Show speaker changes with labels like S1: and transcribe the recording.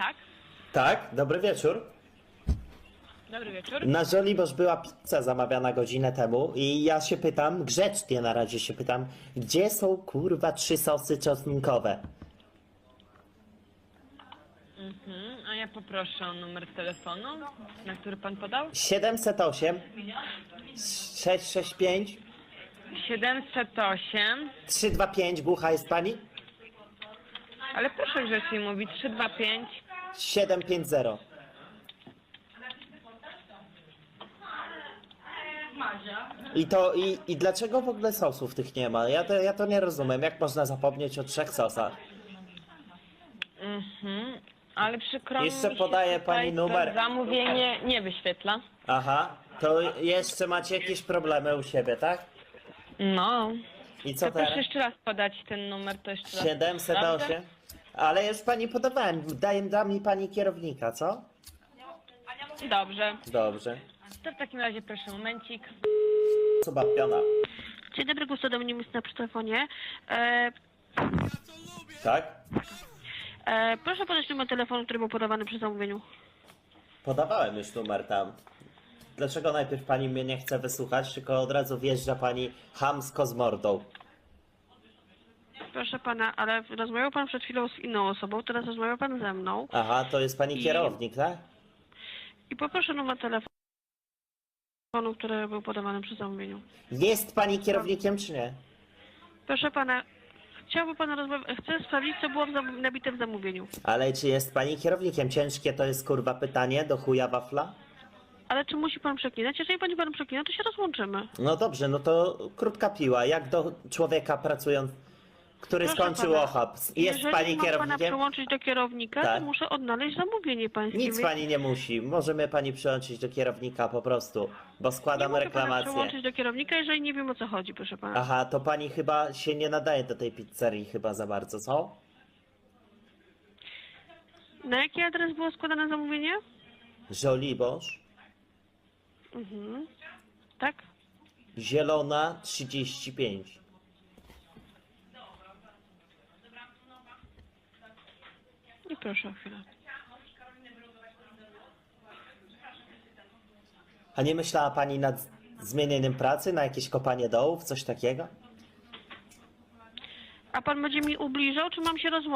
S1: Tak.
S2: Tak, dobry wieczór.
S1: Dobry wieczór.
S2: Na Żoliborz była pizza zamawiana godzinę temu i ja się pytam, grzecznie na razie się pytam, gdzie są kurwa trzy sosy czosnkowe?
S1: Mhm. A ja poproszę o numer telefonu, na który pan podał.
S2: 708 665
S1: 708.
S2: 325, głucha jest pani?
S1: Ale proszę grzecznie mówić. 325.
S2: 750. I to, i, i dlaczego w ogóle sosów tych nie ma? Ja to, ja to nie rozumiem, jak można zapomnieć o trzech sosach?
S1: Mhm. Ale przykro mi
S2: Jeszcze
S1: się
S2: podaje
S1: tutaj
S2: pani
S1: to
S2: numer.
S1: Zamówienie nie wyświetla.
S2: Aha, to jeszcze macie jakieś problemy u siebie, tak?
S1: No.
S2: I co
S1: To proszę
S2: teraz?
S1: jeszcze raz podać ten numer, to jeszcze raz.
S2: 708? Ale już pani podawałem, daję, da mi pani kierownika, co?
S1: Dobrze.
S2: Dobrze.
S1: To w takim razie proszę momencik.
S2: Osoba piona.
S3: Dzień dobry, Gusto Dominimus na przy telefonie. E,
S2: Tak?
S3: e, proszę podać numer telefonu, który był podawany przy zamówieniu.
S2: Podawałem już numer tam. Dlaczego najpierw pani mnie nie chce wysłuchać, tylko od razu wjeżdża pani hamsko z mordą?
S3: Proszę pana, ale rozmawiał pan przed chwilą z inną osobą, teraz rozmawiał pan ze mną.
S2: Aha, to jest pani
S3: I-
S2: kierownik, tak?
S3: I poproszę numer telefonu, który był podawany przy zamówieniu.
S2: Jest pani kierownikiem, czy nie?
S3: Proszę pana, chciałby pan rozmawiać, chcę sprawdzić, co było w zam- nabite w zamówieniu.
S2: Ale czy jest pani kierownikiem? Ciężkie to jest kurwa pytanie do chuja wafla?
S3: Ale czy musi pan przeklinać? Jeżeli będzie pan przeklinał, to się rozłączymy.
S2: No dobrze, no to krótka piła. Jak do człowieka pracując, który
S3: Proszę
S2: skończył
S3: pana,
S2: OHAP, jest
S3: Jeżeli
S2: pani
S3: mam pana
S2: kierownikiem?
S3: przełączyć do kierownika,
S2: Tak.
S3: to muszę odnaleźć zamówienie pańskie.
S2: Nic
S3: więc-
S2: pani nie musi. Może mnie pani przyłączyć do kierownika po prostu, bo
S3: Nie
S2: składam
S3: mogę pana
S2: reklamację.
S3: przełączyć do kierownika, jeżeli nie wiem o co chodzi, proszę pana.
S2: Aha, to pani chyba się nie nadaje do tej pizzerii chyba za bardzo, co?
S3: Na jaki adres było składane zamówienie?
S2: Żoliborz,
S3: Mhm. Tak?
S2: Zielona 35.
S3: I proszę o chwilę.
S2: A nie myślała pani nad zmienieniem pracy na jakieś kopanie dołów, coś takiego?
S3: A pan będzie mi ubliżał, czy mam się rozłączyć?